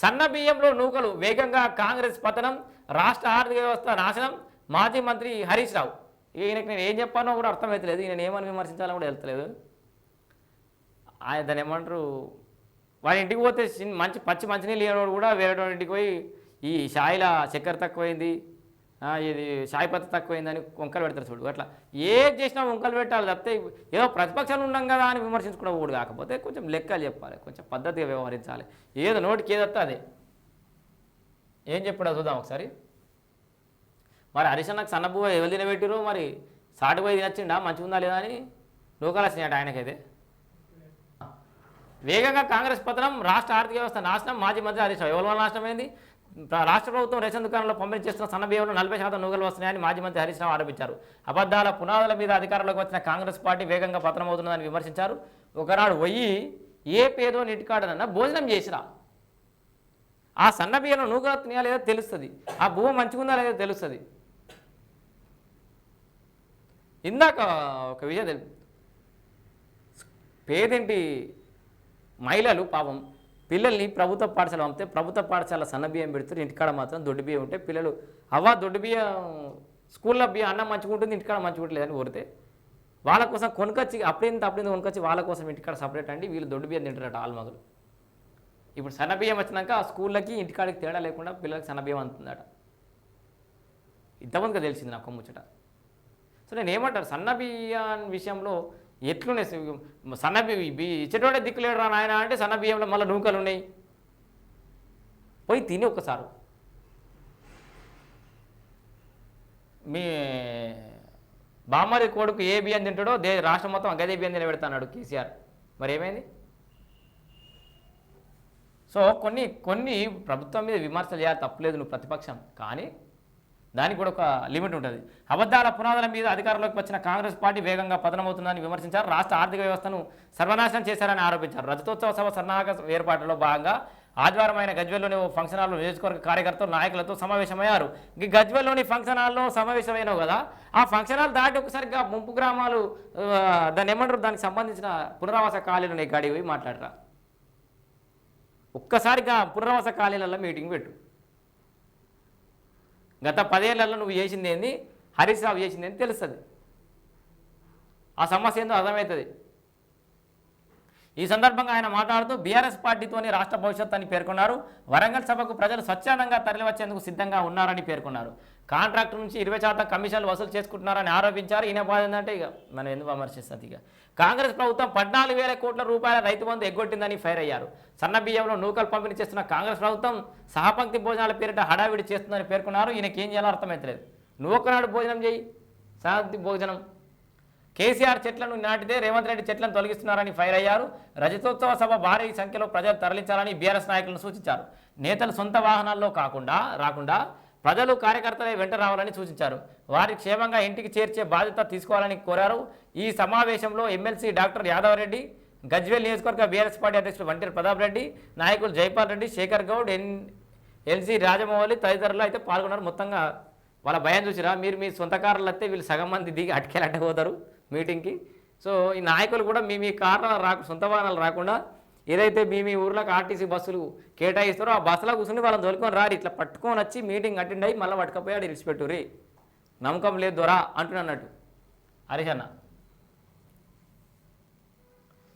సన్న బియ్యంలో నూకలు వేగంగా కాంగ్రెస్ పతనం రాష్ట్ర ఆర్థిక వ్యవస్థ నాశనం మాజీ మంత్రి హరీష్ రావు. ఈయనకి నేను ఏం చెప్పానో కూడా అర్థమవుతలేదు ఈయన ఏమని విమర్శించాలో కూడా వెళ్తలేదు ఆయన దాని ఏమంటారు వాళ్ళ ఇంటికి పోతే మంచి పచ్చి మంచినీళ్ళు లేనివాడు కూడా వేరే ఇంటికి పోయి ఈ షాయిల చక్కెర తక్కువైంది. ఇది షాయి తక్కువైందని వంకలు పెడతారు చూడు అట్లా. ఏది చేసినా వంకలు పెట్టాలి తప్పితే ఏదో ప్రతిపక్షాలు ఉండం కదా అని విమర్శించుకోవడం కూడా కాకపోతే కొంచెం లెక్కలు చెప్పాలి కొంచెం పద్ధతిగా వ్యవహరించాలి. ఏదో నోటికి ఏదత్తా అదే. ఏం చెప్పాడో చూద్దాం ఒకసారి. మరి హరిశన్నకు సన్నబువ ఎవరు తినబెట్టిరు మరి సాటి పోయి తినచ్చిండా? మంచిగా ఉందా లేదా అని లోకాలు వచ్చినాయట ఆయనకైతే. వేగంగా కాంగ్రెస్ పతనం రాష్ట్ర ఆర్థిక వ్యవస్థ నాశనం మాజీ మంత్రి హరీష్ రావు. ఎవరి వల్ల నాశనమైంది? రాష్ట్ర ప్రభుత్వం రేషన్ దుకాణంలో పంపిణీ చేస్తున్న సన్న బియ్యంలో నలభై శాతం నూగలు వస్తున్నాయని మాజీ మంత్రి హరీష్ రావు ఆరోపించారు. అబద్ధాల పునాదుల మీద అధికారంలోకి వచ్చిన కాంగ్రెస్ పార్టీ వేగంగా పతనమవుతున్నదని విమర్శించారు. ఒకనాడు పోయి ఏ పేదో నిటికాడనన్నా భోజనం చేసిరా. ఆ సన్న బియ్యంలో నూగలు వస్తున్నాయా లేదో తెలుస్తుంది. ఆ భూమి మంచిగుందా లేదో తెలుస్తుంది. ఇందాక ఒక విషయం తెలు పేదింటి? మహిళలు పాపం పిల్లల్ని ప్రభుత్వ పాఠశాల పంపితే ప్రభుత్వ పాఠశాల సన్న బియ్యం పెడుతారు ఇంటికాడ మాత్రం దొడ్డు బియ్యం ఉంటే పిల్లలు అవ్వ దొడ్డు బియ్యం స్కూల్లో బియ్యం అన్నం మంచిగా ఉంటుంది ఇంటికాడ మంచిగా ఉంటలేదని కోరితే వాళ్ళ కోసం కొనుకొచ్చి అప్పుడేంత అప్పుడేంత కొనుకొచ్చి వాళ్ళ కోసం ఇంటికాడ సపరేట్ అండి వీళ్ళు దొడ్డు బియ్యం తింటారట ఆల్మగలు ఇప్పుడు సన్న బియ్యం వచ్చినాక ఆ స్కూళ్ళకి ఇంటికాడికి తేడా లేకుండా పిల్లలకి సన్న బియ్యం అందుతుందట ఇంతమందిగా తెలిసింది నాకు ముచ్చట. సో నేను ఏమంటారు సన్న బియ్యం విషయంలో ఎట్లున్నాయి సన్నబి సన్న బియ్యం బి- ఇచ్చేటోడే దిక్కులేడు రా నాయన అంటే సన్న బియ్యంలో మళ్ళీ నూకలు ఉన్నాయి పోయి తిని ఒక్కసారి మీ బామ్మరి కొడుకు ఏ బియ్యం తింటాడో దే రాష్ట్రం మొత్తం గదే బియ్యం తినబెడతాడు కేసీఆర్. మరి ఏమైంది సో కొన్ని కొన్ని ప్రభుత్వం మీద విమర్శలు చేయాలి తప్పలేదు నువ్వు ప్రతిపక్షం. కానీ దానికి కూడా ఒక లిమిట్ ఉంటుంది. అబద్ధాల పునాదుల మీద అధికారంలోకి వచ్చిన కాంగ్రెస్ పార్టీ వేగంగా పతనమవుతుందని విమర్శించారు. రాష్ట్ర ఆర్థిక వ్యవస్థను సర్వనాశనం చేశారని ఆరోపించారు. రజతోత్సవ సభ సన్నాహక ఏర్పాటులో భాగంగా ఆదివారం ఆయన గజ్వెల్లోని ఓ ఫంక్షన్ హాల్లో నియోజకవర్గ కార్యకర్తలు నాయకులతో సమావేశమయ్యారు. గజ్వెల్లోని ఫంక్షన్ హాల్లో సమావేశమైనావు కదా? ఆ ఫంక్షన్ హాల్ దాటి ఒకసారిగా ముంపు గ్రామాలు దాన్ని ఏమంటారు? దానికి సంబంధించిన పునరావాస ఖాళీలు ఉన్నాయి గాడి మాట్లాడరా. ఒక్కసారిగా పునరావాస ఖాళీలలో మీటింగ్ పెట్టు. గత పదేళ్ళలో నువ్వు చేసింది ఏంది? హరీష్ రావు చేసింది ఏంది? తెలుస్తుంది. ఆ సమస్య ఏందో అర్థమవుతుంది. ఈ సందర్భంగా ఆయన మాట్లాడుతూ బీఆర్ఎస్ పార్టీతోని రాష్ట్ర భవిష్యత్తు అని పేర్కొన్నారు. వరంగల్ సభకు ప్రజలు స్వచ్ఛందంగా తరలివచ్చేందుకు సిద్ధంగా ఉన్నారని పేర్కొన్నారు. కాంట్రాక్ట్ నుంచి ఇరవై శాతం కమిషన్లు వసూలు చేసుకుంటున్నారని ఆరోపించారు. ఈయన బాధ ఏంటంటే ఇక మనం ఎందుకు విమర్శిస్తుంది ఇక? కాంగ్రెస్ ప్రభుత్వం పద్నాలుగు వేల కోట్ల రూపాయల రైతు బంధు ఎగ్గొట్టిందని ఫైర్ అయ్యారు. సన్న బియ్యంలో నూకలు పంపిణీ చేస్తున్న కాంగ్రెస్ ప్రభుత్వం సహపంక్తి భోజనాల పేరిట హడావిడి చేస్తుందని పేర్కొన్నారు. ఈయనకేం ఏం చేయాలో అర్థమవుతలేదు నువ్వు భోజనం చేయి. సహపంక్తి భోజనం. కేసీఆర్ చెట్లను నాటితే రేవంత్ రెడ్డి చెట్లను తొలగిస్తున్నారని ఫైర్ అయ్యారు. రజతోత్సవ సభ భారీ సంఖ్యలో ప్రజలు తరలించాలని బీఆర్ఎస్ నాయకులను సూచించారు. నేతలు సొంత వాహనాల్లో కాకుండా రాకుండా ప్రజలు కార్యకర్తలే వెంట రావాలని సూచించారు. వారి క్షేమంగా ఇంటికి చేర్చే బాధ్యత తీసుకోవాలని కోరారు. ఈ సమావేశంలో ఎమ్మెల్సీ డాక్టర్ యాదవరెడ్డి గజ్వేల్ నియోజకవర్గ బీఆర్ఎస్ పార్టీ అధ్యక్షుడు వంటిరి ప్రతాప్ రెడ్డి నాయకులు జైపాల్ రెడ్డి శేఖర్ గౌడ్ ఎన్ ఎల్సీ రాజమౌళి తదితరులు అయితే పాల్గొన్నారు. మొత్తంగా వాళ్ళ భయం చూసిరా? మీరు మీ సొంత కారులు వస్తే వీళ్ళు సగం మంది దిగి అటుకెళ్ళట్టే పోతారు. మీటింగ్కి. సో ఈ నాయకులు కూడా మీ మీ కార్ల రాకు సొంత వాహనాలు రాకుండా ఏదైతే మీ మీ ఊర్లోకి ఆర్టీసీ బస్సులు కేటాయిస్తారో ఆ బస్సులో కూర్చుని వాళ్ళని తోలుకొని రారు. ఇట్లా పట్టుకొని వచ్చి మీటింగ్ అటెండ్ అయ్యి మళ్ళీ పట్టుకపోయాడు ఇడిచిపెట్టురి నమ్మకం లేదు దొరా అంటున్నట్టు హరీష్ అన్న.